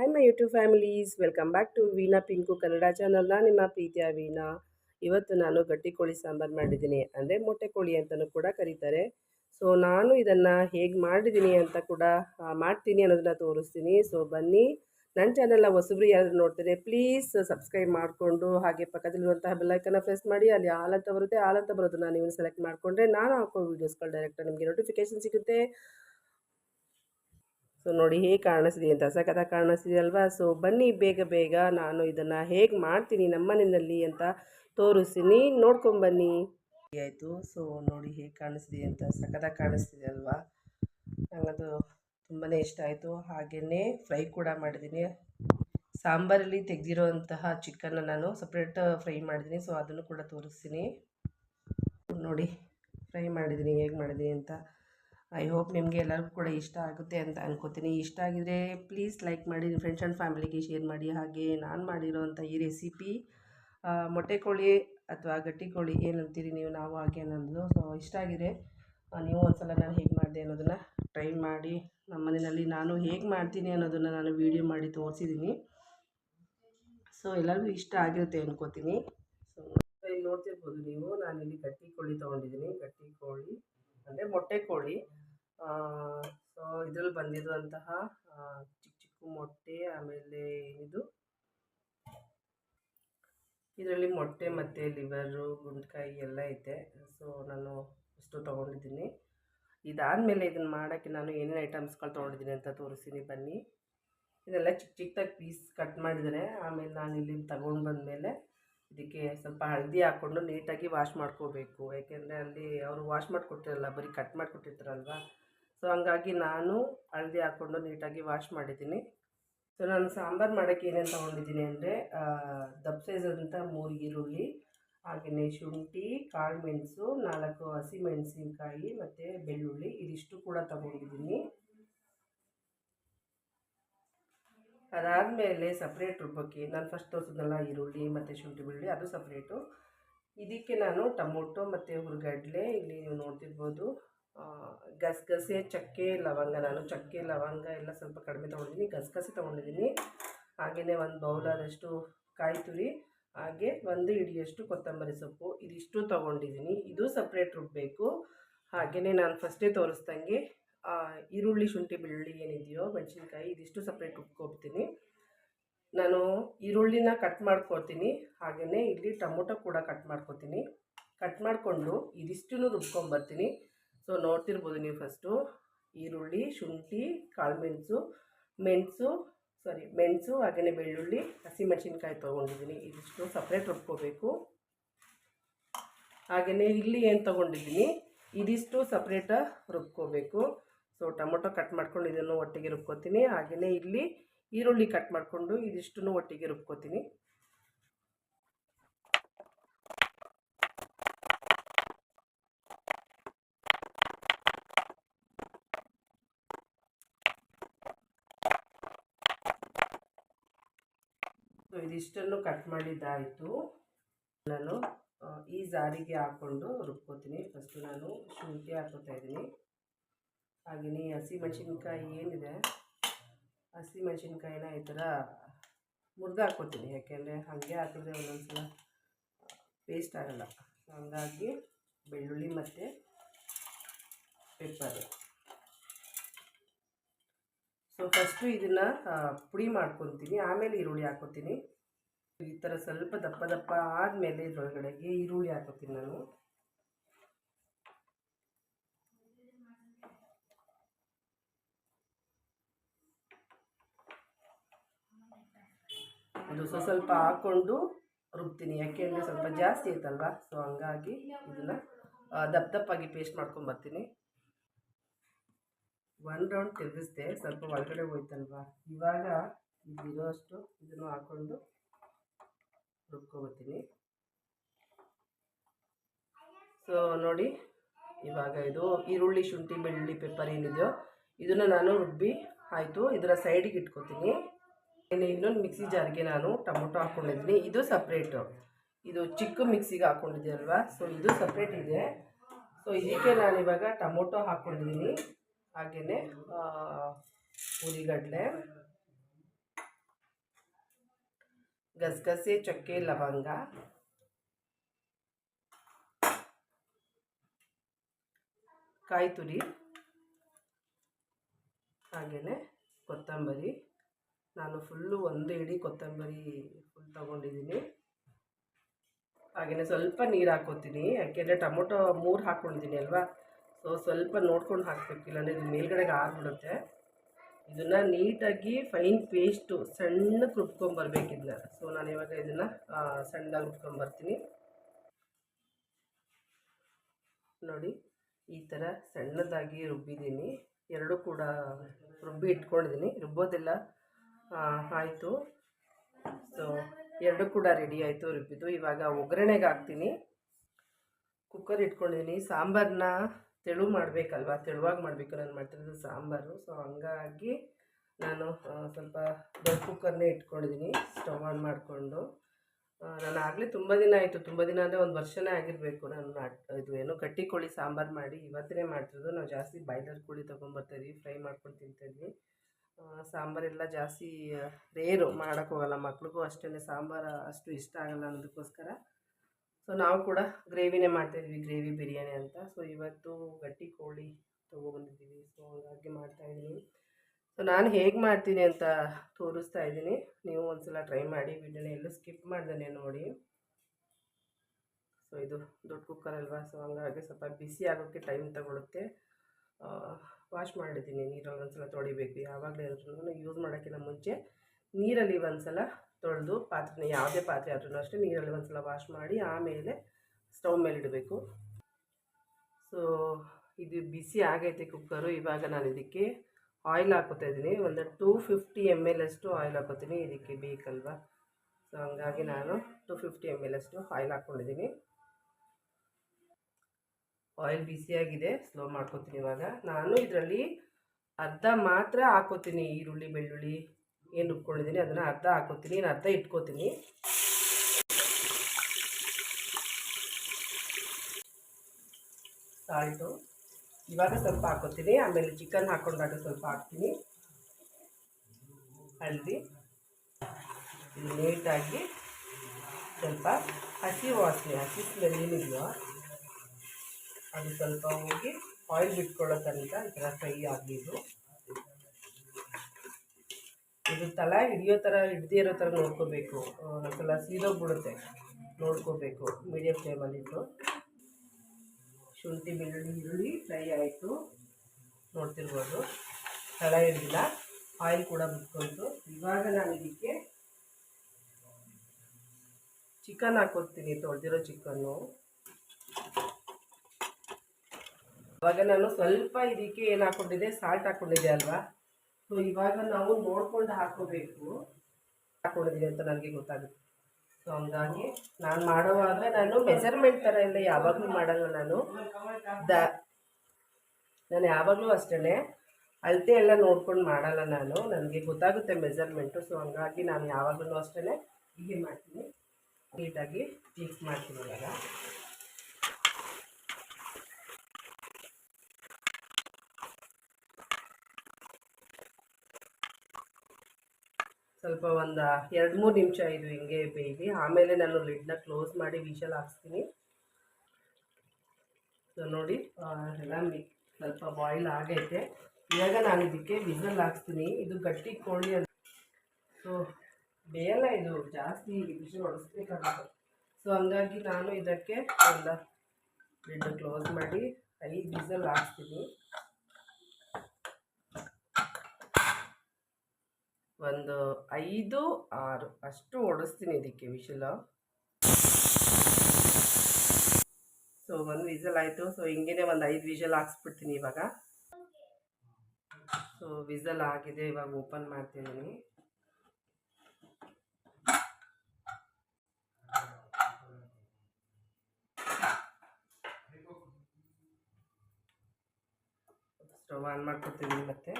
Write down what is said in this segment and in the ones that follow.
Hi my YouTube families welcome back to Veena Pinku Kannada ಚಾನಲ್ನ ನಿಮ್ಮ ಪ್ರೀತಿಯ ವೀಣಾ ಇವತ್ತು ನಾನು ಗಟ್ಟಿ ಕೋಳಿ ಸಾಂಬಾರು ಮಾಡಿದ್ದೀನಿ ಅಂದರೆ ಮೊಟ್ಟೆ ಕೋಳಿ ಅಂತಲೂ ಕೂಡ ಕರೀತಾರೆ ಸೊ ನಾನು ಇದನ್ನು ಹೇಗೆ ಮಾಡಿದ್ದೀನಿ ಅಂತ ಕೂಡ ಮಾಡ್ತೀನಿ ಅನ್ನೋದನ್ನ ತೋರಿಸ್ತೀನಿ ಸೊ ಬನ್ನಿ ನನ್ನ ಚಾನಲ್ನ ಹೊಸಬ್ರು ಯಾರು ನೋಡ್ತಾರೆ ಪ್ಲೀಸ್ ಸಬ್ಸ್ಕ್ರೈಬ್ ಮಾಡಿಕೊಂಡು ಹಾಗೆ ಪಕ್ಕದಲ್ಲಿರುವಂತಹ ಬೆಲ್ಲೈಕನ್ನ ಪ್ರೆಸ್ ಮಾಡಿ ಅಲ್ಲಿ ಅಂತ ಬರುತ್ತೆ ಅಂತ ಬರೋದನ್ನ ನೀವು ಸೆಲೆಕ್ಟ್ ಮಾಡಿಕೊಂಡ್ರೆ ನಾನು ಹಾಕೋ ವೀಡಿಯೋಸ್ಗಳು ಡೈರೆಕ್ಟಾಗಿ ನಿಮಗೆ ನೋಟಿಫಿಕೇಶನ್ ಸಿಗುತ್ತೆ ಸೊ ನೋಡಿ ಹೇಗೆ ಕಾಣಿಸಿದೆ ಅಂತ ಸಖತ್ತಾಗಿ ಕಾಣಿಸ್ತಿದೆ ಅಲ್ವಾ? ಸೊ ಬನ್ನಿ ಬೇಗ ಬೇಗ ನಾನು ಇದನ್ನು ಹೇಗೆ ಮಾಡ್ತೀನಿ ನಮ್ಮನೆಯಲ್ಲಿ ಅಂತ ತೋರಿಸ್ತೀನಿ. ನೋಡ್ಕೊಂಬನ್ನಿ ಆಯಿತು ಸೊ ನೋಡಿ ಹೇಗೆ ಕಾಣಿಸಿದೆ ಅಂತ ಸಖತ್ತಾಗಿ ಕಾಣಿಸ್ತಿದೆ ಅಲ್ವಾ? ನನಗದು ತುಂಬಾ ಇಷ್ಟ ಆಯಿತು. ಹಾಗೆಯೇ ಫ್ರೈ ಕೂಡ ಮಾಡಿದ್ದೀನಿ. ಸಾಂಬಾರಲ್ಲಿ ತೆಗೆದಿರೋಂತಹ ಚಿಕನ್ನ ನಾನು ಸಪ್ರೇಟ್ ಫ್ರೈ ಮಾಡಿದ್ದೀನಿ. ಸೊ ಅದನ್ನು ಕೂಡ ತೋರಿಸ್ತೀನಿ. ನೋಡಿ, ಫ್ರೈ ಮಾಡಿದ್ದೀನಿ, ಹೇಗೆ ಮಾಡಿದ್ದೀನಿ ಅಂತ. ಐ ಹೋಪ್ ನಿಮಗೆ ಎಲ್ಲರಿಗೂ ಕೂಡ ಇಷ್ಟ ಆಗುತ್ತೆ ಅಂತ ಅನ್ಕೋತೀನಿ. ಇಷ್ಟ ಆಗಿದರೆ ಪ್ಲೀಸ್ ಲೈಕ್ ಮಾಡಿ ನಿಮ್ಮ ಫ್ರೆಂಡ್ಸ್ ಆ್ಯಂಡ್ ಫ್ಯಾಮಿಲಿಗೆ ಶೇರ್ ಮಾಡಿ. ಹಾಗೆ ನಾನು ಮಾಡಿರೋವಂಥ ಈ ರೆಸಿಪಿ ಮೊಟ್ಟೆ ಕೋಳಿ ಅಥವಾ ಗಟ್ಟಿ ಕೋಳಿ ಏನಂತೀರಿ ನೀವು, ನಾವು ಹಾಗೆ ಅನ್ನೋದು. ಸೊ ಇಷ್ಟ ಆಗಿದೆ ನೀವು ನೀವು ಒಂದ್ಸಲ ನಾನು ಹೇಗೆ ಮಾಡಿದೆ ಅನ್ನೋದನ್ನು ಟ್ರೈ ಮಾಡಿ. ನಮ್ಮ ಮನೆಯಲ್ಲಿ ನಾನು ಹೇಗೆ ಮಾಡ್ತೀನಿ ಅನ್ನೋದನ್ನು ನಾನು ವೀಡಿಯೋ ಮಾಡಿ ತೋರಿಸಿದ್ದೀನಿ ಸೊ ಎಲ್ಲರಿಗೂ ಇಷ್ಟ ಆಗಿರುತ್ತೆ ಅನ್ಕೋತೀನಿ. ಸೊ ಇಲ್ಲಿ ನೋಡ್ತಿರ್ಬೋದು ನೀವು, ನಾನಿಲ್ಲಿ ಗಟ್ಟಿ ಕೋಳಿ ತೊಗೊಂಡಿದ್ದೀನಿ. ಗಟ್ಟಿ ಕೋಳಿ ಅಂದರೆ ಮೊಟ್ಟೆ ಕೋಳಿ. ಸೊ ಇದರಲ್ಲಿ ಬಂದಿರುವಂತಹ ಚಿಕ್ಕ ಚಿಕ್ಕ ಮೊಟ್ಟೆ, ಆಮೇಲೆ ಇದು. ಇದರಲ್ಲಿ ಮೊಟ್ಟೆ ಮತ್ತು ಲಿವರು, ಗುಂಡ್ಕಾಯಿ ಎಲ್ಲ ಐತೆ. ಸೊ ನಾನು ಇಷ್ಟು ತೊಗೊಂಡಿದ್ದೀನಿ. ಇದಾದಮೇಲೆ ಇದನ್ನು ಮಾಡೋಕ್ಕೆ ನಾನು ಏನೇನು ಐಟಮ್ಸ್ಗಳು ತೊಗೊಂಡಿದ್ದೀನಿ ಅಂತ ತೋರಿಸ್ತೀನಿ ಬನ್ನಿ. ಇದೆಲ್ಲ ಚಿಕ್ಕ ಚಿಕ್ಕದಾಗಿ ಪೀಸ್ ಕಟ್ ಮಾಡಿದರೆ. ಆಮೇಲೆ ನಾನು ಇಲ್ಲಿ ತಗೊಂಡು ಬಂದಮೇಲೆ ಇದಕ್ಕೆ ಸ್ವಲ್ಪ ಹಳದಿ ಹಾಕ್ಕೊಂಡು ನೀಟಾಗಿ ವಾಶ್ ಮಾಡ್ಕೋಬೇಕು. ಯಾಕೆಂದರೆ ಅಲ್ಲಿ ಅವರು ವಾಶ್ ಮಾಡಿಕೊಟ್ಟಿರಲ್ಲ, ಬರೀ ಕಟ್ ಮಾಡಿಕೊಟ್ಟಿರ್ತಾರಲ್ವ? ಸೊ ಹಂಗಾಗಿ ನಾನು ಹಳದಿ ಹಾಕ್ಕೊಂಡು ನೀಟಾಗಿ ವಾಶ್ ಮಾಡಿದ್ದೀನಿ. ಸೊ ನಾನು ಸಾಂಬಾರು ಮಾಡೋಕ್ಕೆ ಏನೇನು ತೊಗೊಂಡಿದ್ದೀನಿ ಅಂದರೆ ದಪ್ಪ ಸೈಜಂತ ಮೂರು ಈರುಳ್ಳಿ ಹಾಗೆಯೇ ಶುಂಠಿ, ಕಾಳು ಮೆಣಸು, ನಾಲ್ಕು ಹಸಿಮೆಣಸಿನ್ಕಾಯಿ ಮತ್ತು ಬೆಳ್ಳುಳ್ಳಿ ಇದಿಷ್ಟು ಕೂಡ ತೊಗೊಂಡಿದ್ದೀನಿ. ಅದಾದಮೇಲೆ ಸಪ್ರೇಟ್ ರುಬ್ಬಕ್ಕೆ ನಾನು ಫಸ್ಟ್ ತೋರಿಸಿದ್ನಲ್ಲ ಈರುಳ್ಳಿ ಮತ್ತು ಶುಂಠಿ ಬೆಳ್ಳುಳ್ಳಿ, ಅದು ಸಪ್ರೇಟು ಇದಕ್ಕೆ ನಾನು ಟೊಮೊಟೊ ಮತ್ತು ಹುರ್ಗಡ್ಲೆ, ಇಲ್ಲಿ ನೀವು ನೋಡ್ತಿರ್ಬೋದು. ಗಸಗಸೆ, ಚಕ್ಕೆ, ಲವಂಗ. ನಾನು ಚಕ್ಕೆ, ಲವಂಗ ಎಲ್ಲ ಸ್ವಲ್ಪ ಕಡಿಮೆ ತೊಗೊಂಡಿದ್ದೀನಿ. ಗಸಗಸೆ ತೊಗೊಂಡಿದ್ದೀನಿ. ಹಾಗೆಯೇ ಒಂದು ಬೌಲಾದಷ್ಟು ಕಾಯಿ ತುರಿ ಹಾಗೆ ಒಂದು ಹಿಡಿಯಷ್ಟು ಕೊತ್ತಂಬರಿ ಸೊಪ್ಪು. ಇದಿಷ್ಟು ತೊಗೊಂಡಿದ್ದೀನಿ. ಇದು ಸಪ್ರೇಟ್ ರುಬ್ಬಬೇಕು ಹಾಗೆಯೇ ನಾನು ಫಸ್ಟೇ ತೋರಿಸ್ದಂಗೆ ಈರುಳ್ಳಿ, ಶುಂಠಿ, ಬೆಳ್ಳುಳ್ಳಿ ಏನಿದೆಯೋ, ಮೆಣಸಿನ್ಕಾಯಿ, ಇದಿಷ್ಟು ಸಪ್ರೇಟ್ ರುಬ್ಕೊಳ್ತೀನಿ ನಾನು ಈರುಳ್ಳಿನ ಕಟ್ ಮಾಡ್ಕೊತೀನಿ ಹಾಗೆಯೇ ಇಲ್ಲಿ ಟೊಮೊಟೊ ಕೂಡ ಕಟ್ ಮಾಡ್ಕೊತೀನಿ ಕಟ್ ಮಾಡಿಕೊಂಡು ಇದಿಷ್ಟು ರುಬ್ಕೊಂಬರ್ತೀನಿ. ಸೊ ನೋಡ್ತಿರ್ಬೋದು ನೀವು ಫಸ್ಟು ಈರುಳ್ಳಿ, ಶುಂಠಿ ಕಾಳುಮೆಣಸು ಮೆಣಸು ಸಾರಿ ಮೆಣಸು ಹಾಗೆಯೇ ಬೆಳ್ಳುಳ್ಳಿ ಹಸಿಮೆಣಸಿನ್ಕಾಯಿ ತೊಗೊಂಡಿದ್ದೀನಿ. ಇದಿಷ್ಟು ಸಪ್ರೇಟ್ ರುಬ್ಕೋಬೇಕು. ಹಾಗೆಯೇ ಇಲ್ಲಿ ಏನು ತೊಗೊಂಡಿದ್ದೀನಿ? ಇದಿಷ್ಟು ಸಪ್ರೇಟ ರುಬ್ಕೋಬೇಕು. ಸೊ ಟೊಮೊಟೊ ಕಟ್ ಮಾಡ್ಕೊಂಡು ಇದನ್ನು ಒಟ್ಟಿಗೆ ರುಬ್ಕೋತೀನಿ. ಹಾಗೆಯೇ ಇಲ್ಲಿ ಈರುಳ್ಳಿ ಕಟ್ ಮಾಡಿಕೊಂಡು ಇದಿಷ್ಟನ್ನು ಒಟ್ಟಿಗೆ ರುಬ್ಕೋತೀನಿ ಸೊ ಇದಿಷ್ಟನ್ನು ಕಟ್ ಮಾಡಿದ್ದಾಯಿತು. ನಾನು ಈ ಜಾರಿಗೆ ಹಾಕ್ಕೊಂಡು ರುಬ್ಕೋತೀನಿ. ಫಸ್ಟು ನಾನು ಶುಂಠಿ ಹಾಕ್ಕೋತಾ ಇದ್ದೀನಿ. ಹಾಗೆಯೇ ಹಸಿ ಮೆಣಸಿನ್ಕಾಯಿ ಏನಿದೆ, ಹಸಿ ಮೆಣಸಿನ್ಕಾಯಿನ ಈ ಥರ ಮುರಿದು ಹಾಕ್ಕೋತೀನಿ. ಯಾಕೆಂದರೆ ಹಾಗೆ ಹಾಕಿದ್ರೆ ಒಂದೊಂದು ಸಲ ಪೇಸ್ಟ್ ಆಗಲ್ಲ. ಹಂಗಾಗಿ ಬೆಳ್ಳುಳ್ಳಿ ಮತ್ತು ಪೆಪ್ಪರು ಸೊ ಫಸ್ಟು ಇದನ್ನು ಪುಡಿ ಮಾಡ್ಕೊತೀನಿ. ಆಮೇಲೆ ಈರುಳ್ಳಿ ಹಾಕ್ಕೋತೀನಿ. ಈ ಥರ ಸ್ವಲ್ಪ ದಪ್ಪ ದಪ್ಪ ಆದಮೇಲೆ ಇದ್ರೊಳಗಡೆಗೆ ಈರುಳ್ಳಿ ಹಾಕೋತೀನಿ ನಾನು. ಇದು ಸ್ವಲ್ಪ ಸ್ವಲ್ಪ ಹಾಕ್ಕೊಂಡು ರುಬ್ತೀನಿ. ಯಾಕೆ ಅಂದರೆ ಸ್ವಲ್ಪ ಜಾಸ್ತಿ ಐತಲ್ವ? ಸೊ ಹಂಗಾಗಿ ಇದನ್ನು ದಪ್ಪ ದಪ್ಪಾಗಿ ಪೇಸ್ಟ್ ಮಾಡ್ಕೊಂಬರ್ತೀನಿ ಒನ್ ರೌಂಡ್ ತಿರುಗಿಸ್ದೆ ಸ್ವಲ್ಪ ಒಳಗಡೆ ಹೋಯ್ತಲ್ವಾ? ಇವಾಗ ಇದಿರೋ ಅಷ್ಟು ಇದನ್ನು ಹಾಕ್ಕೊಂಡು ರುಬ್ಕೊಬತ್ತೀನಿ. ಸೊ ನೋಡಿ, ಇವಾಗ ಇದು ಈರುಳ್ಳಿ, ಶುಂಠಿ, ಬೆಳ್ಳುಳ್ಳಿ ಪೆಪ್ಪರ್ ಏನಿದೆಯೋ, ಇದನ್ನು ನಾನು ರುಬ್ಬಿ ಆಯಿತು. ಇದರ ಸೈಡಿಗೆ ಇಟ್ಕೊತೀನಿ. ಇನ್ನು ಇನ್ನೊಂದು ಮಿಕ್ಸಿ ಜಾರ್ಗೆ ನಾನು ಟೊಮೊಟೊ ಹಾಕ್ಕೊಂಡಿದ್ದೀನಿ ಇದು ಸಪ್ರೇಟು ಇದು ಚಿಕ್ಕ ಮಿಕ್ಸಿಗೆ ಹಾಕ್ಕೊಂಡಿದ್ದೆ ಅಲ್ವಾ? ಸೊ ಇದು ಸಪ್ರೇಟ್ ಇದೆ. ಸೊ ಇದಕ್ಕೆ ನಾನು ಇವಾಗ ಟೊಮೊಟೊ ಹಾಕ್ಕೊಂಡಿದ್ದೀನಿ ಹಾಗೆಯೇ ಉರಿಗಡಲೆ. ಗಸಗಸೆ, ಚಕ್ಕೆ, ಲವಂಗ. ಕಾಯಿ ತುರಿ. ಹಾಗೆಯೇ ಕೊತ್ತಂಬರಿ. ನಾನು ಫುಲ್ಲು ಒಂದು ಇಡಿ ಕೊತ್ತಂಬರಿ ಫುಲ್ ತಗೊಂಡಿದ್ದೀನಿ. ಹಾಗೆಯೇ ಸ್ವಲ್ಪ ನೀರು ಹಾಕೋತೀನಿ ಯಾಕೆಂದರೆ ಟೊಮೊಟೊ ಮೂರು ಹಾಕ್ಕೊಂಡಿದ್ದೀನಿ ಅಲ್ವಾ? ಸೊ, ಸ್ವಲ್ಪ ನೋಡ್ಕೊಂಡು ಹಾಕಬೇಕು ಇಲ್ಲಾಂದರೆ ಇದು ಮೇಲ್ಗಡೆಗೆ ಆಗಿಬಿಡುತ್ತೆ ಇದನ್ನು ನೀಟಾಗಿ ಫೈನ್ ಪೇಸ್ಟು ಸಣ್ಣಕ್ಕೆ ರುಬ್ಕೊಂಬರ್ಬೇಕು ಇದನ್ನ ಸೊ ನಾನು ಇವಾಗ ಇದನ್ನು ಸಣ್ಣದಾಗಿ ರುಬ್ಕೊಂಬರ್ತೀನಿ ನೋಡಿ, ಈ ಥರ ಸಣ್ಣದಾಗಿ ರುಬ್ಬಿದ್ದೀನಿ. ಎರಡೂ ಕೂಡ ರುಬ್ಬಿ ಇಟ್ಕೊಂಡಿದ್ದೀನಿ. ರುಬ್ಬೋದೆಲ್ಲ. ಆಯಿತು. ಸೊ ಎರಡು ಕೂಡ ರೆಡಿ ಆಯಿತು, ರುಬ್ಬಿದ್ದು. ಇವಾಗ ಒಗ್ಗರಣೆಗೆ ಹಾಕ್ತೀನಿ. ಕುಕ್ಕರ್ ಇಟ್ಕೊಂಡಿದ್ದೀನಿ ಸಾಂಬಾರನ್ನ ತೆಳು ಮಾಡಬೇಕಲ್ವ? ತೆಳುವಾಗಿ ಮಾಡಬೇಕು. ನಾನು ಮಾಡ್ತಿರೋದು ಸಾಂಬಾರು. ಸೊ ಹಂಗಾಗಿ ನಾನು ಸ್ವಲ್ಪ ದೊಡ್ಡ ಕುಕ್ಕರ್ನೇ ಇಟ್ಕೊಂಡಿದ್ದೀನಿ ಸ್ಟವ್ ಆನ್ ಮಾಡಿಕೊಂಡು. ನಾನು ಆಗಲೇ ತುಂಬ ದಿನ ಆಯಿತು. ತುಂಬ ದಿನ ಅಂದರೆ ಒಂದು ವರ್ಷನೇ ಆಗಿರಬೇಕು. ನಾನು ಇದು ಏನು ಕಟ್ಟಿ ಕೋಳಿ ಸಾಂಬಾರು ಮಾಡಿ ಇವತ್ತೇ ಮಾಡ್ತಿರೋದು. ನಾವು ಜಾಸ್ತಿ ಬಾಯ್ಲರ್ ಕೋಳಿ ತೊಗೊಂಬರ್ತಾಯಿದ್ವಿ ಫ್ರೈ ಮಾಡ್ಕೊಂಡು ತಿಂತಿದ್ವಿ ಸಾಂಬಾರೆಲ್ಲ ಜಾಸ್ತಿ ರೇರು ಮಾಡೋಕ್ಕೋಗಲ್ಲ ಮಕ್ಳಿಗೂ ಅಷ್ಟೇ ಸಾಂಬಾರು ಅಷ್ಟು ಇಷ್ಟ ಆಗಲ್ಲ ಅನ್ನೋದಕ್ಕೋಸ್ಕರ ಸೊ ನಾವು ಕೂಡ ಗ್ರೇವಿನೇ ಮಾಡ್ತಾಯಿದ್ವಿ, ಗ್ರೇವಿ ಬಿರಿಯಾನಿ ಅಂತ. ಸೊ ಇವತ್ತು ಗಟ್ಟಿ ಕೋಳಿ ತೊಗೊಬಂದಿದ್ದೀವಿ ಸೊ ಹಾಗಾಗಿ ಮಾಡ್ತಾಯಿದ್ದೀನಿ. ಸೊ ನಾನು ಹೇಗೆ ಮಾಡ್ತೀನಿ ಅಂತ ತೋರಿಸ್ತಾ ಇದ್ದೀನಿ ನೀವು ಒಂದ್ಸಲ ಟ್ರೈ ಮಾಡಿ, ವಿಡಿಯೋನ ಎಲ್ಲೂ ಸ್ಕಿಪ್ ಮಾಡ್ದೇ ನೋಡಿ. ಸೊ ಇದು ದೊಡ್ಡ ಕುಕ್ಕರ್ ಅಲ್ವಾ? ಸೊ ಹಂಗಾಗಿ ಸ್ವಲ್ಪ ಬಿಸಿ ಆಗೋಕ್ಕೆ ಟೈಮ್ ತಗೊಳುತ್ತೆ. ವಾಶ್ ಮಾಡಿದ್ದೀನಿ. ನೀರಲ್ಲಿ ಒಂದ್ಸಲ ತೊಳಿಬೇಕು. ಯಾವಾಗಲೇ ಯೂಸ್ ಮಾಡೋಕ್ಕಿಂತ ಮುಂಚೆ ನೀರಲ್ಲಿ ಒಂದ್ಸಲ ತೊಳೆದು ಪಾತ್ರೆನ ಯಾವುದೇ ಪಾತ್ರೆ ಆದ್ರೂ ಅಷ್ಟೇ ನೀರಲ್ಲಿ ಒಂದ್ಸಲ ವಾಶ್ ಮಾಡಿ ಆಮೇಲೆ ಸ್ಟವ್ ಮೇಲೆ ಇಡಬೇಕು. ಸೊ ಇದು ಬಿಸಿ ಆಗೈತೆ ಕುಕ್ಕರು ಇವಾಗ ನಾನು ಇದಕ್ಕೆ ಆಯಿಲ್ ಹಾಕೋತಾ ಇದ್ದೀನಿ. ಒಂದು ಟೂ ಫಿಫ್ಟಿ ಎಂ ಎಲ್ ಅಷ್ಟು ಆಯಿಲ್ ಹಾಕೋತೀನಿ ಇದಕ್ಕೆ ಬೇಕಲ್ವಾ? ಸೊ ಹಂಗಾಗಿ ನಾನು ಟೂ ಫಿಫ್ಟಿ ಎಂ ಎಲ್ ಅಷ್ಟು ಆಯಿಲ್ ಹಾಕ್ಕೊಂಡಿದ್ದೀನಿ. ಆಯಿಲ್ ಬಿಸಿಯಾಗಿದೆ ಸ್ಲೋ ಮಾಡ್ಕೋತೀನಿ ಇವಾಗ. ನಾನು ಇದರಲ್ಲಿ ಅರ್ಧ ಮಾತ್ರ ಹಾಕೋತೀನಿ ಈರುಳ್ಳಿ, ಬೆಳ್ಳುಳ್ಳಿ. ಏನು ರುಬ್ಕೊಂಡಿದ್ದೀನಿ ಅದನ್ನು ಅರ್ಧ ಹಾಕೋತೀನಿ ಇನ್ನು ಅರ್ಧ ಇಟ್ಕೋತೀನಿ. ಸಾಲ್ಟು. ಇವಾಗ ಸ್ವಲ್ಪ ಹಾಕೋತೀನಿ ಆಮೇಲೆ ಚಿಕನ್ ಹಾಕೊಂಡಾಗ ಸ್ವಲ್ಪ ಹಾಕ್ತೀನಿ. ಹಳದಿ ನೀಟಾಗಿ ಸ್ವಲ್ಪ ಹಸಿ ವಾಸನೆ, ಹಸಿ ಸ್ಮೆಲ್ ಏನಿದೆಯೋ ಅದು ಸ್ವಲ್ಪ ಹೋಗಿ ಆಯಿಲ್ ಬಿಟ್ಕೊಳ್ಳೋ ತನಕ ಈ ಥರ ಫ್ರೈ ಆಗಿದ್ದು. ಇದು ತಲೆ ಹಿಡಿಯೋ ಥರ ಹಿಡ್ದೇ ಇರೋ ಥರ ನೋಡ್ಕೋಬೇಕು. ಒಂದ್ಸಲ ಸೀದೋಗ್ಬಿಡುತ್ತೆ. ನೋಡ್ಕೋಬೇಕು ಮೀಡಿಯಂ ಫ್ಲೇಮಲ್ಲಿಟ್ಟು ಶುಂಠಿ, ಬೆಳ್ಳುಳ್ಳಿ, ಈರುಳ್ಳಿ ಫ್ರೈ ಆಯಿತು. ನೋಡ್ತಿರ್ಬೋದು. ತಲೆ ಹಿಡಿದಿಲ್ಲ ಆಯಿಲ್ ಕೂಡ ಬಿಟ್ಕೊಂತು ಇವಾಗ ನಾನು ಇದಕ್ಕೆ ಚಿಕನ್ ಹಾಕೋತೀನಿ ತೊಳೆದಿರೋ ಚಿಕನ್ನು ಇವಾಗ ನಾನು ಸ್ವಲ್ಪ ಇದಕ್ಕೆ ಏನು ಹಾಕ್ಕೊಂಡಿದ್ದೆ ಸಾಲ್ಟ್ ಹಾಕ್ಕೊಂಡಿದ್ದೆ ಅಲ್ವಾ? ಸೊ ಇವಾಗ ನಾವು ನೋಡ್ಕೊಂಡು ಹಾಕೋಬೇಕು. ಹಾಕ್ಕೊಂಡಿದ್ದೀನಿ ಅಂತ ನನಗೆ ಗೊತ್ತಾಗುತ್ತೆ. ಸೊ ಹಂಗಾಗಿ ನಾನು ಮಾಡೋವಾಗ ನಾನು ಮೆಜರ್ಮೆಂಟ್ ಥರ ಎಲ್ಲ ಯಾವಾಗಲೂ ಮಾಡಲ್ಲ ನಾನು. ದ, ನಾನು ಯಾವಾಗಲೂ ಅಷ್ಟೇ ಅಳತೆ ಎಲ್ಲ ನೋಡ್ಕೊಂಡು ಮಾಡಲ್ಲ ನಾನು. ನನಗೆ ಗೊತ್ತಾಗುತ್ತೆ ಮೆಜರ್ಮೆಂಟು ಸೊ ಹಂಗಾಗಿ ನಾನು ಯಾವಾಗಲೂ ಅಷ್ಟೇ ಹೀಗೆ ಮಾಡ್ತೀನಿ. ನೀಟಾಗಿ ಮಿಕ್ಸ್ ಮಾಡ್ತೀನಿ ಇವಾಗ. ಸ್ವಲ್ಪ ಒಂದು ಎರಡು ಮೂರು ನಿಮಿಷ ಇದು ಹಿಂಗೆ ಬೇಯಲಿ. ಆಮೇಲೆ ನಾನು ಲಿಡ್ನ ಕ್ಲೋಸ್ ಮಾಡಿ ವಿಶಲ್ ಹಾಕ್ಸ್ತೀನಿ. ಸೊ ನೋಡಿ ಎಲ್ಲ ಸ್ವಲ್ಪ ಬಾಯ್ಲ್ ಆಗೈತೆ. ಇವಾಗ ನಾನು ಇದಕ್ಕೆ ವಿಸಲ್ ಹಾಕ್ಸ್ತೀನಿ. ಇದು ಗಟ್ಟಿ ಕೋಳಿ ಅಂತ ಸೊ ಬೇಯಲ್ಲ ಇದು, ಜಾಸ್ತಿ ವಿಷಲ್ ಹೊಡಿಸ್ಬೇಕಾಗುತ್ತೆ ಸೊ ಹಂಗಾಗಿ ನಾನು ಇದಕ್ಕೆ ಒಂದು ಲಿಡ್ ಕ್ಲೋಸ್ ಮಾಡಿ ಐದು ವಿಸಲ್ ಹಾಕ್ಸ್ತೀನಿ. ಒಂದು ಐದು ಆರು. ಅಷ್ಟು ಓಡಿಸ್ತೀನಿ ಇದಕ್ಕೆ ವಿಶಲ. ಸೊ ಒಂದು ವಿಸಲ್ ಆಯಿತು. ಸೊ ಹಿಂಗೇನೆ ಒಂದು ಐದು ವಿಷಲ್ ಹಾಕ್ಸ್ಬಿಡ್ತೀನಿ ಇವಾಗ. ಸೊ ವಿಸಲ್ ಆಗಿದೆ. ಇವಾಗ ಓಪನ್ ಮಾಡ್ತಿದ್ದೀನಿ. ಸ್ಟವ್ ಆನ್ ಮಾಡ್ಕೊತೀನಿ ಮತ್ತೆ.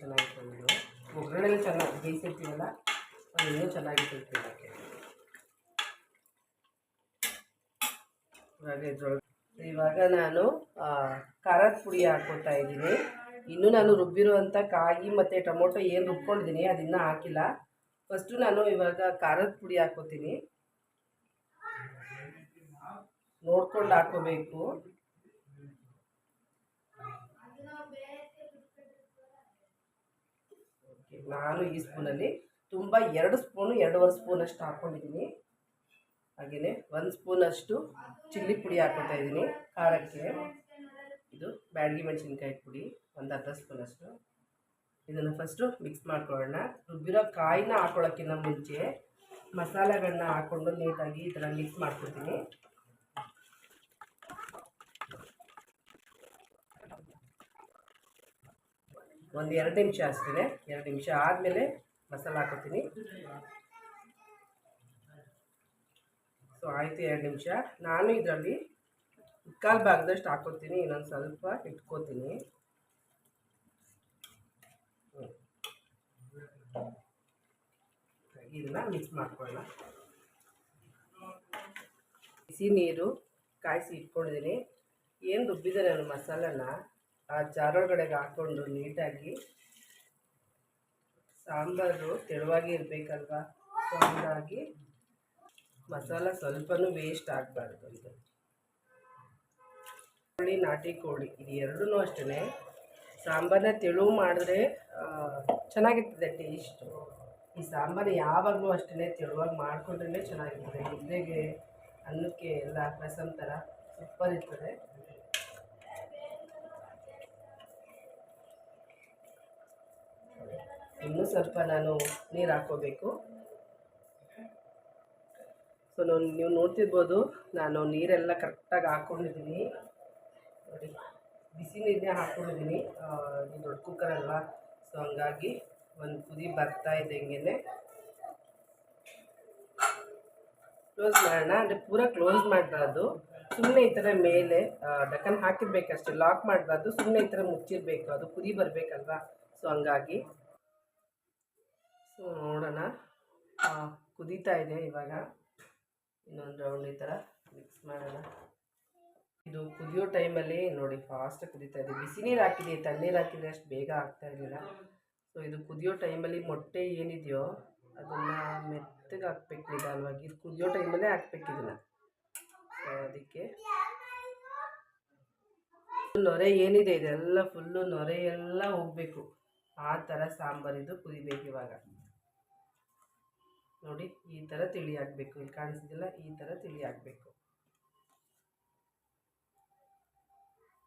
ಚೆನ್ನಾಗಿತ್ತು ಇದು ಒಗ್ಗರಣೆಯಲ್ಲಿ ಚೆನ್ನಾಗಿ, ಬೇಯಿಸಿರ್ತೀವಲ್ಲ ಅದು ಇನ್ನೂ ಚೆನ್ನಾಗಿತ್ತು ತಿನ್ನೋಕ್ಕೆ. ಇವಾಗ ನಾನು ಖಾರದ ಪುಡಿ ಹಾಕೋತಾ ಇದ್ದೀನಿ. ಇನ್ನೂ ನಾನು ರುಬ್ಬಿರುವಂಥ ಕಾಯಿ ಮತ್ತು ಟೊಮೊಟೊ ಏನು ರುಬ್ಕೊಂಡಿದ್ದೀನಿ, ಅದನ್ನು ಹಾಕಿಲ್ಲ. ಫಸ್ಟು ನಾನು ಇವಾಗ ಖಾರದ ಪುಡಿ ಹಾಕೋತೀನಿ. ನೋಡ್ಕೊಂಡು ಹಾಕೋಬೇಕು. ನಾನು ಈ ಸ್ಪೂನಲ್ಲಿ ತುಂಬ ಎರಡು ಸ್ಪೂನು, ಎರಡೂವರೆ ಸ್ಪೂನಷ್ಟು ಹಾಕ್ಕೊಂಡಿದ್ದೀನಿ ಹಾಗೆಯೇ ಒಂದು ಸ್ಪೂನಷ್ಟು ಚಿಲ್ಲಿ ಪುಡಿ ಹಾಕ್ಕೊತಾ ಇದ್ದೀನಿ, ಖಾರಕ್ಕೆ. ಇದು ಬ್ಯಾಡಗಿ ಮೆಣಸಿನ್ಕಾಯಿ ಪುಡಿ, ಒಂದು ಅರ್ಧ ಸ್ಪೂನಷ್ಟು. ಇದನ್ನು ಫಸ್ಟು ಮಿಕ್ಸ್ ಮಾಡ್ಕೊಳ್ಳೋಣ. ರುಬ್ಬಿರೋ ಕಾಯಿನ ಹಾಕೊಳ್ಳೋಕ್ಕಿಂತ ಮುಂಚೆ ಮಸಾಲೆಗಳನ್ನ ಹಾಕ್ಕೊಂಡು ನೀಟಾಗಿ ಈ ಮಿಕ್ಸ್ ಮಾಡ್ಕೊತೀನಿ ಒಂದು ಎರಡು ನಿಮಿಷ ಅಷ್ಟೇ ಎರಡು ನಿಮಿಷ ಆದಮೇಲೆ ಮಸಾಲ ಹಾಕೋತೀನಿ. ಸೊ ಆಯಿತು, ಎರಡು ನಿಮಿಷ. ನಾನು ಇದರಲ್ಲಿ ಮುಕ್ಕಾಲು ಭಾಗದಷ್ಟು ಹಾಕೋತೀನಿ. ಇನ್ನೊಂದು ಸ್ವಲ್ಪ ಇಟ್ಕೋತೀನಿ. ಇದನ್ನ ಮಿಕ್ಸ್ ಮಾಡ್ಕೊಳ್ಳೋಣ. ಬಿಸಿ ನೀರು ಕಾಯಿಸಿ ಇಟ್ಕೊಂಡಿದ್ದೀನಿ. ಏನು ರುಬ್ಬಿದ್ದಾರೆ ನಾನು ಮಸಾಲನ? ಆ ಜಾರೊಳಗಡೆಗೆ ಹಾಕ್ಕೊಂಡು ನೀಟಾಗಿ ಸಾಂಬಾರು ತೆಳುವಾಗಿ ಇರಬೇಕಲ್ವಾ? ಸೊ ಹಂಗಾಗಿ ಮಸಾಲ ಸ್ವಲ್ಪನೂ ವೇಸ್ಟ್ ಆಗಬಾರ್ದು ಇದು ಕೋಳಿ ನಾಟಿ ಕೋಳಿ, ಇದು ಎರಡೂ ಅಷ್ಟೇ ಸಾಂಬಾರನ್ನ ತೆಳು ಮಾಡಿದ್ರೆ ಚೆನ್ನಾಗಿರ್ತದೆ ಟೇಸ್ಟು ಈ ಸಾಂಬಾರು ಯಾವಾಗಲೂ ಅಷ್ಟೇ ತೆಳುವಾಗಿ ಮಾಡಿಕೊಂಡ್ರೆ ಚೆನ್ನಾಗಿರ್ತದೆ. ಮುದ್ದೆಗೆ ಅನ್ನಕ್ಕೆ ಎಲ್ಲ ರಸಮ್ ಥರ ಸೂಪರ್ ಇರ್ತದೆ. ಇನ್ನೂ ಸ್ವಲ್ಪ ನಾನು ನೀರು ಹಾಕೋಬೇಕು. ಸೊ ನಾನು ನೀವು ನೋಡ್ತಿರ್ಬೋದು, ನಾನು ನೀರೆಲ್ಲ ಕರೆಕ್ಟಾಗಿ ಹಾಕ್ಕೊಂಡಿದ್ದೀನಿ ನೋಡಿ, ಬಿಸಿ ನೀರನ್ನೇ ಹಾಕ್ಕೊಂಡಿದ್ದೀನಿ ಇದು ದೊಡ್ಡ ಕುಕ್ಕರ್ ಅಲ್ವಾ ಸೊ ಹಂಗಾಗಿ ಒಂದು ಕುದಿ ಬರ್ತಾ ಇದೆ ಹಿಂಗೆ ಕ್ಲೋಸ್ ಮಾಡೋಣ. ಅಂದರೆ ಪೂರ ಕ್ಲೋಸ್ ಮಾಡಬಾರ್ದು. ಸುಮ್ಮನೆ ಈ ಥರ ಮೇಲೆ ಡಕ್ಕನ್ ಹಾಕಿರ್ಬೇಕಷ್ಟೇ. ಲಾಕ್ ಮಾಡಬಾರ್ದು. ಸುಮ್ಮನೆ ಈ ಥರ ಮುಚ್ಚಿರಬೇಕು. ಅದು ಕುದಿ ಬರಬೇಕಲ್ವಾ? ಸೊ ಹಂಗಾಗಿ ಸೊ ನೋಡೋಣ. ಕುದೀತಾ ಇದೆ ಇವಾಗ. ಇನ್ನೊಂದು ರೌಂಡ್ ಈ ಥರ ಮಿಕ್ಸ್ ಮಾಡೋಣ. ಇದು ಕುದಿಯೋ ಟೈಮಲ್ಲಿ ನೋಡಿ ಫಾಸ್ಟ್ ಕುದೀತಾ ಇದೆ. ಬಿಸಿ ನೀರು ಹಾಕಿದೆ ತಣ್ಣೀರು ಹಾಕಿದ್ರೆ ಅಷ್ಟು ಬೇಗ ಆಗ್ತಾ ಇರಲಿಲ್ಲ. ಸೊ ಇದು ಕುದಿಯೋ ಟೈಮಲ್ಲಿ ಮೊಟ್ಟೆ ಏನಿದೆಯೋ ಅದನ್ನು ಮೆತ್ತಗೆ ಹಾಕ್ಬೇಕು ನಿಧಾನವಾಗಿ ಇದು ಕುದಿಯೋ ಟೈಮಲ್ಲೇ ಹಾಕ್ಬೇಕು ಇದನ್ನು. ಸೊ ಅದಕ್ಕೆ ನೊರೆ ಏನಿದೆ, ಇದೆಲ್ಲ ಫುಲ್ಲು ನೊರೆ ಎಲ್ಲ ಹೋಗಬೇಕು. ಆ ಥರ ಸಾಂಬಾರಿದು ಕುದಿಬೇಕು ಇವಾಗ. ನೋಡಿ, ಈ ಥರ ತಿಳಿ ಆಗಬೇಕು ಇಲ್ಲಿ ಕಾಣಿಸಿದಿಲ್ಲ ಈ ಥರ ತಿಳಿ ಆಗಬೇಕು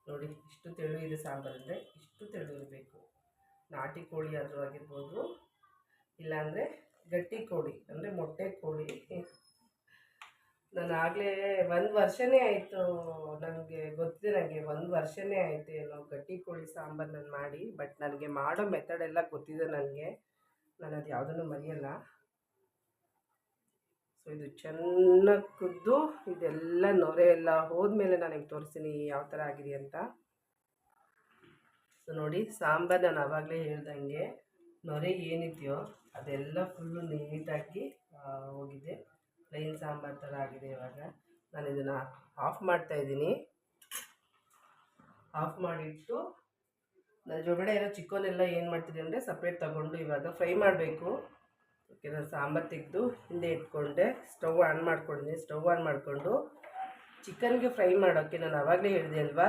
ನೋಡಿ, ಇಷ್ಟು ತೆಳು ಇದೆ ಸಾಂಬಾರಿದ್ರೆ, ಇಷ್ಟು ತೆಳು ಇರಬೇಕು. ನಾಟಿ ಕೋಳಿ ಆದರೂ ಆಗಿರ್ಬೋದು, ಇಲ್ಲಾಂದರೆ ಗಟ್ಟಿ ಕೋಳಿ, ಅಂದರೆ ಮೊಟ್ಟೆ ಕೋಳಿ. ನಾನು ಆಗಲೇ ಒಂದು ವರ್ಷನೇ ಆಯಿತು, ನನಗೆ ಗೊತ್ತಿದೆ ನನಗೆ ಒಂದು ವರ್ಷನೇ ಆಯಿತು ಏನೋ ಗಟ್ಟಿ ಕೋಳಿ ಸಾಂಬಾರು ನಾನು ಮಾಡಿ, ಬಟ್ ನನಗೆ ಮಾಡೋ ಮೆಥಡ್ ಎಲ್ಲ ಗೊತ್ತಿದೆ ನನಗೆ. ನಾನು ಅದು ಯಾವುದನ್ನು ಮರೆಯಲ್ಲ. ಇದು ಚೆನ್ನಾಗಿ ಕುದ್ದು ಇದೆಲ್ಲ ನೊರೆ ಎಲ್ಲ ಹೋದ್ಮೇಲೆ ನನಗೆ ತೋರಿಸ್ತೀನಿ ಯಾವ ಥರ ಆಗಿದೆ ಅಂತ. ಸೊ ನೋಡಿ, ಸಾಂಬಾರು ನಾನು ಆವಾಗಲೇ ಹೇಳ್ದಂಗೆ ನೊರೆ ಏನಿದೆಯೋ ಅದೆಲ್ಲ ಫುಲ್ಲು ನೀಟಾಗಿ ಹೋಗಿದೆ. ಪ್ಲೈನ್ ಸಾಂಬಾರು ಥರ ಆಗಿದೆ ಇವಾಗ. ನಾನು ಇದನ್ನು ಆಫ್ ಮಾಡ್ತಾ ಇದ್ದೀನಿ. ಆಫ್ ಮಾಡಿಟ್ಟು ನನ್ನ ಜೊಗಡೆ ಇರೋ ಚಿಕ್ಕೋನೆಲ್ಲ ಏನು ಮಾಡ್ತೀನಿ ಅಂದರೆ ಸಪ್ರೇಟ್ ತಗೊಂಡು ಇವಾಗ ಫ್ರೈ ಮಾಡಬೇಕು. ಓಕೆ ನಾನು ಸಾಂಬಾರು ತೆಗೆದು ಹಿಂದೆ ಇಟ್ಕೊಂಡೆ, ಸ್ಟವ್ ಆನ್ ಮಾಡ್ಕೊಂಡಿದ್ದೀನಿ ಸ್ಟವ್ ಆನ್ ಮಾಡಿಕೊಂಡು ಚಿಕನ್ಗೆ ಫ್ರೈ ಮಾಡೋಕ್ಕೆ ನಾನು ಆವಾಗಲೇ ಹೇಳಿದೆ ಅಲ್ವಾ?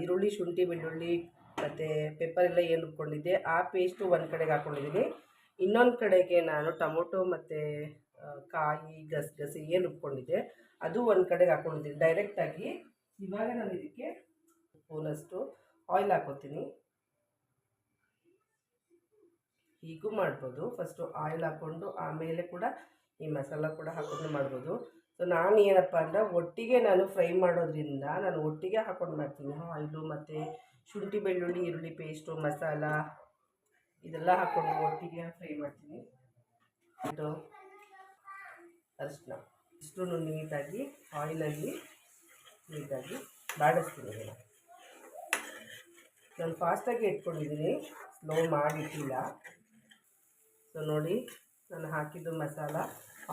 ಈರುಳ್ಳಿ, ಶುಂಠಿ, ಬೆಳ್ಳುಳ್ಳಿ, ಮತ್ತು ಪೆಪ್ಪರ್ ಎಲ್ಲ ಏನು ರುಬ್ಕೊಂಡಿದ್ದೆ ಆ ಪೇಸ್ಟು ಒಂದು ಕಡೆಗೆ ಹಾಕ್ಕೊಂಡಿದ್ದೀನಿ ಇನ್ನೊಂದು ಕಡೆಗೆ ನಾನು ಟೊಮೊಟೊ ಮತ್ತು ಕಾಯಿ ಗಸಗಸೆ ಏನು ರುಬ್ಕೊಂಡಿದ್ದೆ ಅದು ಒಂದು ಕಡೆಗೆ ಹಾಕ್ಕೊಂಡಿದ್ದೀನಿ ಡೈರೆಕ್ಟಾಗಿ ಇವಾಗ ನಾನು ಇದಕ್ಕೆ ಸ್ಪೂನಷ್ಟು ಆಯಿಲ್ ಹಾಕೋತೀನಿ. ಹೀಗೂ ಮಾಡ್ಬೋದು. ಫಸ್ಟು ಆಯಿಲ್ ಹಾಕ್ಕೊಂಡು ಆಮೇಲೆ ಕೂಡ ಈ ಮಸಾಲ ಕೂಡ ಹಾಕೊಂಡು ಮಾಡ್ಬೋದು. ಸೊ ನಾನು ಏನಪ್ಪ ಅಂದರೆ ಒಟ್ಟಿಗೆ ನಾನು ಫ್ರೈ ಮಾಡೋದ್ರಿಂದ ನಾನು ಒಟ್ಟಿಗೆ ಹಾಕೊಂಡು ಮಾಡ್ತೀನಿ. ಆಯಿಲು ಮತ್ತು ಶುಂಠಿ, ಬೆಳ್ಳುಳ್ಳಿ, ಈರುಳ್ಳಿ ಪೇಸ್ಟು ಮಸಾಲ ಇದೆಲ್ಲ ಹಾಕ್ಕೊಂಡು ಒಟ್ಟಿಗೆ ಫ್ರೈ ಮಾಡ್ತೀನಿ. ಇದು ಅರಿಶಿನ. ಇಷ್ಟು ನೀಟಾಗಿ ಆಯಿಲಲ್ಲಿ ನೀಟಾಗಿ ಬಾಡಿಸ್ತೀನಿ ಇದನ್ನು. ನಾನು ಫಾಸ್ಟಾಗಿ ಇಟ್ಕೊಂಡಿದ್ದೀನಿ ಸ್ಲೋ ಮಾಡಿಟ್ಟಿಲ್ಲ. ಸೊ ನೋಡಿ, ನಾನು ಹಾಕಿದ್ದು ಮಸಾಲ.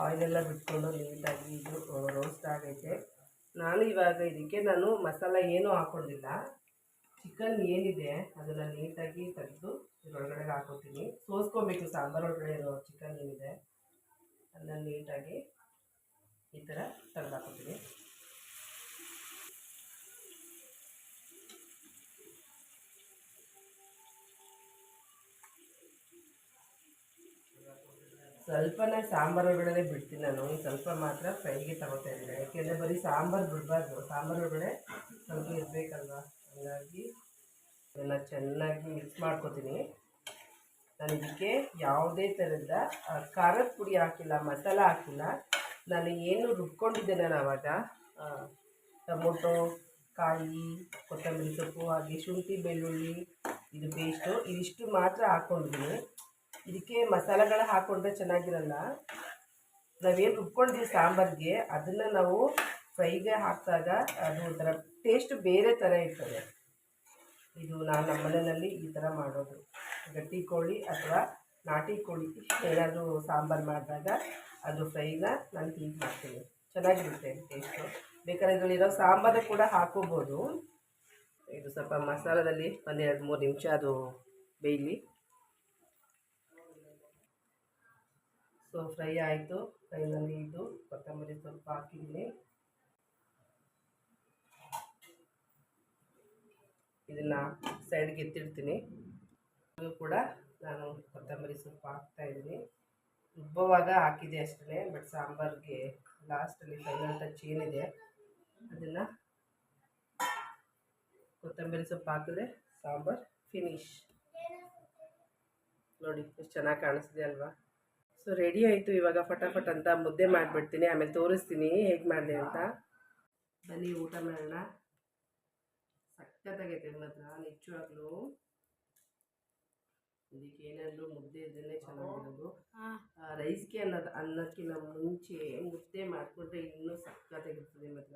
ಆಯಿಲೆಲ್ಲ ಬಿಟ್ಕೊಂಡು ನೀಟಾಗಿ ಇದು ರೋಸ್ಟ್ ಆಗೈತೆ. ನಾನು ಇವಾಗ ಇದಕ್ಕೆ ನಾನು ಮಸಾಲ ಏನೂ ಹಾಕೊಂಡಿಲ್ಲ. ಚಿಕನ್ ಏನಿದೆ, ಅದನ್ನು ನೀಟಾಗಿ ತೆಗೆದು ಇದರೊಳಗಡೆ ಹಾಕೋತೀನಿ. ಸೋಸ್ಕೊಬೇಕು ಸಾಂಬಾರು ಒಳಗಡೆ ಇರೋ ಚಿಕನ್ ಏನಿದೆ, ಅದನ್ನು ನೀಟಾಗಿ ಈ ಥರ ತೆಗೆದು ಸ್ವಲ್ಪನೇ ಸಾಂಬಾರು ಒಳಗಡೆ ಬಿಡ್ತೀನಿ ನಾನು. ಈ ಸ್ವಲ್ಪ ಮಾತ್ರ ಫ್ರೈಗೆ ತಗೋತಾ ಇದ್ದೀನಿ. ಯಾಕೆಂದರೆ ಬರೀ ಸಾಂಬಾರು ಬಿಡಬಾರ್ದು. ಸಾಂಬಾರು ಒಳಗಡೆ ಸ್ವಲ್ಪ ಇರಬೇಕಲ್ವಾ? ಹಾಗಾಗಿ ಎಲ್ಲ ಚೆನ್ನಾಗಿ ಮಿಕ್ಸ್ ಮಾಡ್ಕೊತೀನಿ. ನಾನು ಇದಕ್ಕೆ ಯಾವುದೇ ಥರದ ಖಾರದ ಪುಡಿ ಹಾಕಿಲ್ಲ, ಮಸಾಲ ಹಾಕಿಲ್ಲ. ನಾನು ಏನು ರುಬ್ಕೊಂಡಿದ್ದೆ ನಾನು ಆವಾಗ ಟೊಮೊಟೊ, ಕಾಯಿ, ಕೊತ್ತಂಬರಿ ಸೊಪ್ಪು, ಹಾಗೆ ಶುಂಠಿ, ಬೆಳ್ಳುಳ್ಳಿ, ಇದು ಪೇಸ್ಟು ಇದಿಷ್ಟು ಮಾತ್ರ ಹಾಕ್ಕೊಂಡಿದ್ದೀನಿ ಇದಕ್ಕೆ ಮಸಾಲೆಗಳ ಹಾಕ್ಕೊಂಡ್ರೆ ಚೆನ್ನಾಗಿರಲ್ಲ. ನಾವೇನು ರುಬ್ಕೊಂಡಿದ್ದೀವಿ ಸಾಂಬಾರಿಗೆ, ಅದನ್ನು ನಾವು ಫ್ರೈಗೆ ಹಾಕಿದಾಗ ಅದು ಒಂಥರ ಟೇಸ್ಟ್ ಬೇರೆ ಥರ ಇರ್ತದೆ. ಇದು ನಾನು ನಮ್ಮ ಮನೆಯಲ್ಲಿ ಈ ಥರ ಮಾಡೋದು. ಗಟ್ಟಿ ಕೋಳಿ ಅಥವಾ ನಾಟಿ ಕೋಳಿ, ಏನಾದರೂ ಸಾಂಬಾರು ಮಾಡಿದಾಗ ಅದು ಫ್ರೈನ ನಾನು ಹೀಗೆ ಮಾಡ್ತೀನಿ. ಚೆನ್ನಾಗಿರುತ್ತೆ ಟೇಸ್ಟು ಬೇಕಾದ್ರೆ ಇದರಲ್ಲಿರೋ ಸಾಂಬಾರು ಕೂಡ ಹಾಕೋಬೋದು. ಇದು ಸ್ವಲ್ಪ ಮಸಾಲದಲ್ಲಿ ಒಂದೆರಡು ಮೂರು ನಿಮಿಷ ಅದು ಬೇಯಲಿ. ಸೊ ಫ್ರೈ ಆಯಿತು. ಫ್ರೈನಲ್ಲಿ ಇದು ಕೊತ್ತಂಬರಿ ಸ್ವಲ್ಪ ಹಾಕಿದ್ದೀನಿ. ಇದನ್ನು ಸೈಡ್ಗೆ ಎತ್ತಿಡ್ತೀನಿ. ಇದು ಕೂಡ ನಾನು ಕೊತ್ತಂಬರಿ ಸೊಪ್ಪು ಹಾಕ್ತಾ ಇದ್ದೀನಿ. ರುಬ್ಬವಾಗ ಹಾಕಿದೆ ಅಷ್ಟೇ ಬಟ್ ಸಾಂಬಾರಿಗೆ ಲಾಸ್ಟಲ್ಲಿ ಫೈನಲ್ ಟಚ್ ಏನಿದೆ, ಅದನ್ನು ಕೊತ್ತಂಬರಿ ಸೊಪ್ಪು ಹಾಕಿದ್ರೆ ಸಾಂಬಾರು ಫಿನಿಶ್ ನೋಡಿ, ಎಷ್ಟು ಚೆನ್ನಾಗಿ ಕಾಣಿಸ್ತಿದೆ ಅಲ್ವಾ? ಸೊ ರೆಡಿ ಆಯಿತು ಇವಾಗ ಫಟಾಫಟ್ ಅಂತ ಮುದ್ದೆ ಮಾಡಿಬಿಡ್ತೀನಿ. ಆಮೇಲೆ ತೋರಿಸ್ತೀನಿ ಹೇಗೆ ಮಾಡಿದೆ ಅಂತ. ಬನ್ನಿ ಊಟ ಮಾಡೋಣ. ಸಖತ್ತಾಗೈತೆ ಮಾತ್ರ ನಿಜವಾಗ್ಲೂ ಇದಕ್ಕೆ ಏನಾದರೂ ಮುದ್ದೆ ಇದನ್ನೇ ಚೆನ್ನಾಗಿರೋದು. ರೈಸ್ಗೆ ಅನ್ನೋದು ಅನ್ನೋಕ್ಕಿಂತ ಮುಂಚೆ ಮುದ್ದೆ ಮಾಡಿಕೊಂಡ್ರೆ ಇನ್ನೂ ಸಖತ್ತಾಗಿರ್ತದೆ ಮಾತ್ರ.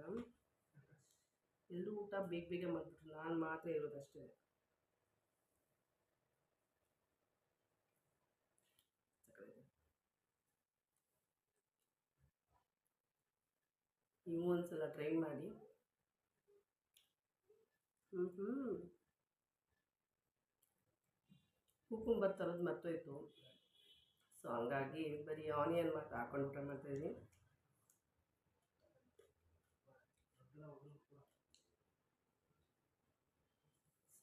ಎಲ್ಲರೂ ಊಟ ಬೇಗ ಬೇಗ ಮಾಡಿಬಿಟ್ರು. ನಾನು ಮಾತ್ರ ಇರೋದಷ್ಟೇ. ನೀವು ಒಂದ್ಸಲ ಟ್ರೈ ಮಾಡಿ. ಹ್ಞೂ ಹ್ಞೂ ಕುಕುಂಬರ್ ಥರದ್ದು ಮರ್ತೋಯ್ತು. ಸೊ ಹಂಗಾಗಿ ಬರೀ ಆನಿಯನ್ ಮಾತ್ರ ಹಾಕೊಂಡು ಊಟ ಮಾಡ್ತಾಯಿದ್ದೀನಿ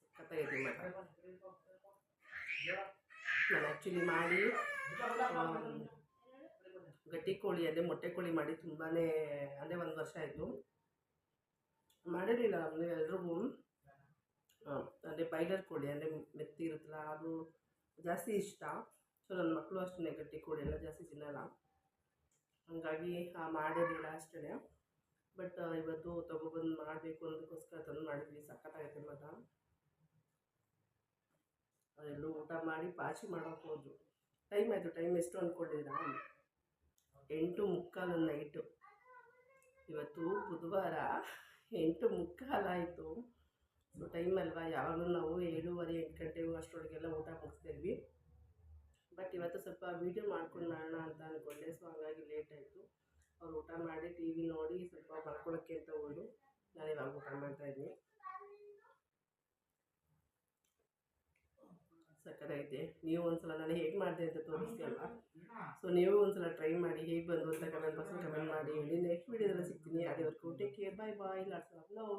ಸಖತ್ತಾಗೈತೆ ಮಾತ್ರ ನಾನು ಆ್ಯಕ್ಚುಲಿ ಮಾಡಿ ಆಮ್, ಗಟ್ಟಿ ಕೋಳಿ, ಅದೇ ಮೊಟ್ಟೆ ಕೋಳಿ ಮಾಡಿ ತುಂಬಾ ಅದೇ ಒಂದು ವರ್ಷ ಆಯಿತು. ಮಾಡಿರಲಿಲ್ಲ ಅಂದರೆ ಎಲ್ರಿಗೂ. ಅದೇ ಬಾಯ್ಲರ್ ಕೋಳಿ ಅಂದರೆ ಮೆತ್ತಿ ಇರುತ್ತಲ್ಲ, ಅದು ಜಾಸ್ತಿ ಇಷ್ಟ. ಸೊ ನನ್ನ ಮಕ್ಕಳು ಅಷ್ಟೇ ಗಟ್ಟಿ ಕೋಳಿ ಎಲ್ಲ ಜಾಸ್ತಿ ತಿನ್ನಲ್ಲ. ಹಾಗಾಗಿ ಮಾಡಿರಲಿಲ್ಲ ಅಷ್ಟೇ ಬಟ್ ಇವತ್ತು ತಗೊಬಂದು ಮಾಡಬೇಕು ಅನ್ನೋದಕ್ಕೋಸ್ಕರ ತಂದು ಮಾಡಿದ್ವಿ. ಸಖತ್ತಾಗೈತೆ ಮಾತ್ರ. ಅದೆಲ್ಲೂ ಊಟ ಮಾಡಿ ಪಾಚಿ ಮಾಡೋಕೆ ಹೋದ್ರು. ಟೈಮ್ ಆಯಿತು, ಟೈಮ್ ಎಷ್ಟು ಅಂದ್ಕೊಂಡಿದ್ದೀರಾ ಎಂಟು ಮುಕ್ಕಾಲು ನೈಟು. ಇವತ್ತು ಬುಧವಾರ ಎಂಟು ಮುಕ್ಕಾಲಾಯಿತು ಸೊ ಟೈಮ್ ಅಲ್ವಾ? ಯಾವಾಗಲೂ ನಾವು ಏಳುವರೆ, ಎಂಟು ಗಂಟೆಗೂ ಅಷ್ಟರೊಳಗೆಲ್ಲ ಊಟ ಮುಗಿಸ್ತಿದ್ವಿ. ಬಟ್ ಇವತ್ತು ಸ್ವಲ್ಪ ವೀಡಿಯೋ ಮಾಡ್ಕೊಂಡು ಮಾಡೋಣ ಅಂತ ಅಂದ್ಕೊಂಡೆ ಸೊ ಹಾಗಾಗಿ ಲೇಟ್ ಆಯಿತು. ಅವ್ರು ಊಟ ಮಾಡಿ ಟಿ ವಿ ನೋಡಿ ಸ್ವಲ್ಪ ಮಾಡ್ಕೊಳಕ್ಕೆ ಅಂತ ಹೋದ್ರು. ನಾನು ಇವಾಗ ಊಟ ಮಾಡ್ತಾಯಿದ್ದೀನಿ ಸಕ್ಕತ್ತಾಗೈತೆ. ನೀವು ಒಂದ್ಸಲ ನಾನು ಹೇಗೆ ಮಾಡಿದೆ ಅಂತ ತೋರಿಸ್ತೀಯಲ್ಲ ಸೊ ನೀವು ಒಂದ್ಸಲ ಟ್ರೈ ಮಾಡಿ ಹೇಗೆ ಬಂದು ಅಂತ ಕಮೆಂಟ್ ಬಾಕ್ಸಲ್ಲಿ ಕಮೆಂಟ್ ಮಾಡಿ. ಹೇಳಿ ನೆಕ್ಸ್ಟ್ ವೀಡಿಯೋದಲ್ಲಿ ಸಿಗ್ತೀನಿ. ಅದೇವರೆಗೂ take care bye bye lots of love